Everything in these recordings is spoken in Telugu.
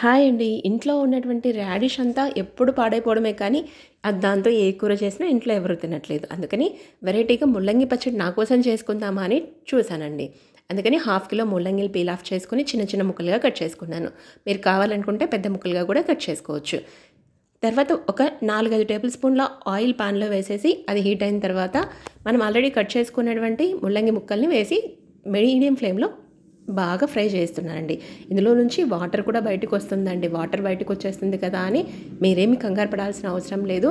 హాయ్ అండి. ఇంట్లో ఉన్నటువంటి రాడిష్ అంతా ఎప్పుడు పాడైపోవడమే కానీ అది దాంతో ఏ కూర చేసినా ఇంట్లో ఎవరు తినట్లేదు. అందుకని వెరైటీగా ముల్లంగి పచ్చడి నా కోసం చేసుకుందామా అని చూశానండి. అందుకని హాఫ్ కిలో ముల్లంగిలు పీల్ ఆఫ్ చేసుకుని చిన్న చిన్న ముక్కలుగా కట్ చేసుకున్నాను. మీరు కావాలనుకుంటే పెద్ద ముక్కలుగా కూడా కట్ చేసుకోవచ్చు. తర్వాత ఒక నాలుగైదు టేబుల్ స్పూన్ల ఆయిల్ పాన్లో వేసేసి అది హీట్ అయిన తర్వాత మనం ఆల్రెడీ కట్ చేసుకున్నటువంటి ముల్లంగి ముక్కల్ని వేసి మీడియం ఫ్లేమ్లో బాగా ఫ్రై చేస్తున్నానండి ఇందులో నుంచి వాటర్ కూడా బయటకు వస్తుందండి. వాటర్ బయటకు వచ్చేస్తుంది కదా అని మీరేమి కంగారు పడాల్సిన అవసరం లేదు.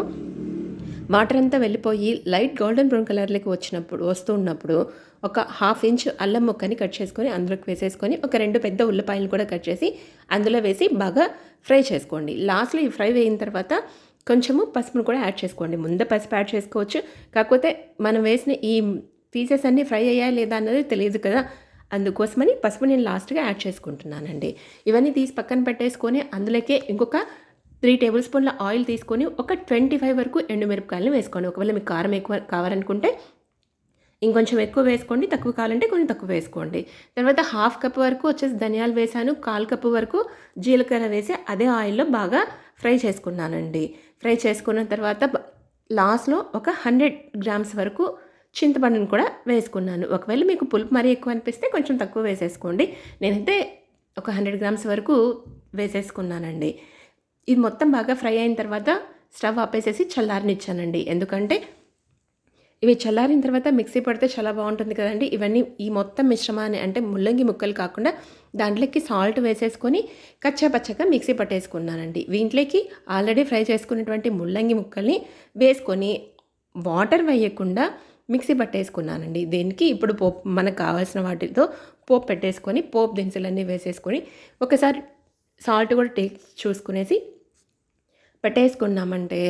వాటర్ అంతా వెళ్ళిపోయి లైట్ గోల్డెన్ బ్రౌన్ కలర్లోకి వచ్చినప్పుడు వస్తూ ఉన్నప్పుడు ఒక హాఫ్ ఇంచ్ అల్లం ముక్కని కట్ చేసుకొని అందులోకి వేసేసుకొని ఒక రెండు పెద్ద ఉల్లిపాయలు కూడా కట్ చేసి అందులో వేసి బాగా ఫ్రై చేసుకోండి. లాస్ట్లో ఈ ఫ్రై వేయిన తర్వాత కొంచెము పసుపును కూడా యాడ్ చేసుకోండి. ముందే పసుపు యాడ్ చేసుకోవచ్చు. కాకపోతే మనం వేసిన ఈ పీసెస్ అన్నీ ఫ్రై అయ్యాయా లేదా అన్నది తెలియదు కదా. అందుకోసమని పసుపు నేను లాస్ట్గా యాడ్ చేసుకుంటున్నానండి. ఇవన్నీ తీసి పక్కన పెట్టేసుకొని అందులోకే ఇంకొక త్రీ టేబుల్ స్పూన్ల ఆయిల్ తీసుకొని ఒక ట్వంటీ ఫైవ్ వరకు ఎండుమిరపకాయలను వేసుకోండి. ఒకవేళ మీకు కారం ఎక్కువ కావాలనుకుంటే ఇంకొంచెం ఎక్కువ వేసుకోండి. తక్కువ కావాలంటే కొంచెం తక్కువ వేసుకోండి. తర్వాత హాఫ్ కప్ వరకు వచ్చేసి ధనియాలు వేసాను. కాల్ కప్పు వరకు జీలకర్ర వేసి అదే ఆయిల్లో బాగా ఫ్రై చేసుకున్నానండి. ఫ్రై చేసుకున్న తర్వాత లాస్ట్లో ఒక హండ్రెడ్ గ్రామ్స్ వరకు చింతపండును కూడా వేసుకున్నాను. ఒకవేళ మీకు పులుపు మరీ ఎక్కువ అనిపిస్తే కొంచెం తక్కువ వేసేసుకోండి. నేనైతే ఒక హండ్రెడ్ గ్రామ్స్ వరకు వేసేసుకున్నానండి. ఇది మొత్తం బాగా ఫ్రై అయిన తర్వాత స్టవ్ ఆపేసేసి చల్లారనిచ్చానండి. ఎందుకంటే ఇవి చల్లారిన తర్వాత మిక్సీ పడితే చాలా బాగుంటుంది కదండి. ఇవన్నీ ఈ మొత్తం మిశ్రమాన్ని అంటే ముల్లంగి ముక్కలు కాకుండా దాంట్లోకి సాల్ట్ వేసేసుకొని కచ్చాపచ్చగా మిక్సీ పట్టేసుకున్నానండి. వీంట్లోకి ఆల్రెడీ ఫ్రై చేసుకున్నటువంటి ముల్లంగి ముక్కల్ని వేసుకొని వాటర్ వేయకుండా మిక్సీ పట్టేసుకున్నానండి. దీనికి ఇప్పుడు పోపు మనకు కావాల్సిన వాటితో పోపు పెట్టేసుకొని పోపు దినుసులన్నీ వేసేసుకొని ఒకసారి సాల్ట్ కూడా టేస్ట్ చూసుకునేసి పెట్టేసుకున్నామంటే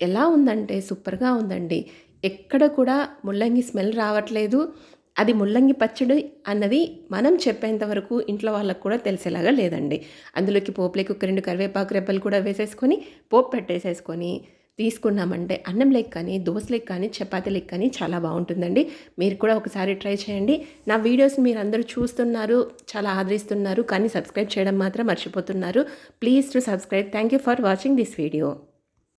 ఎలా ఉందంటే సూపర్గా ఉందండి. ఎక్కడ కూడా ముల్లంగి స్మెల్ రావట్లేదు. అది ముల్లంగి పచ్చడి అన్నది మనం చెప్పేంత వరకు ఇంట్లో వాళ్ళకు కూడా తెలిసేలాగా లేదండి. అందులోకి పోపులేకి ఒక రెండు కరివేపాకు రెబ్బలు కూడా వేసేసుకొని పోపు పెట్టేసేసుకొని తీసుకున్నామంటే అన్నం లెక్క కానీ దోశ లెక్క కానీ చపాతీ లెక్క కానీ చాలా బాగుంటుందండి. మీరు కూడా ఒకసారి ట్రై చేయండి. నా వీడియోస్ మీరు అందరూ చూస్తున్నారు చాలా ఆదరిస్తున్నారు కానీ సబ్స్క్రైబ్ చేయడం మాత్రం మర్చిపోతున్నారు. Please to subscribe. Thank you for watching this video.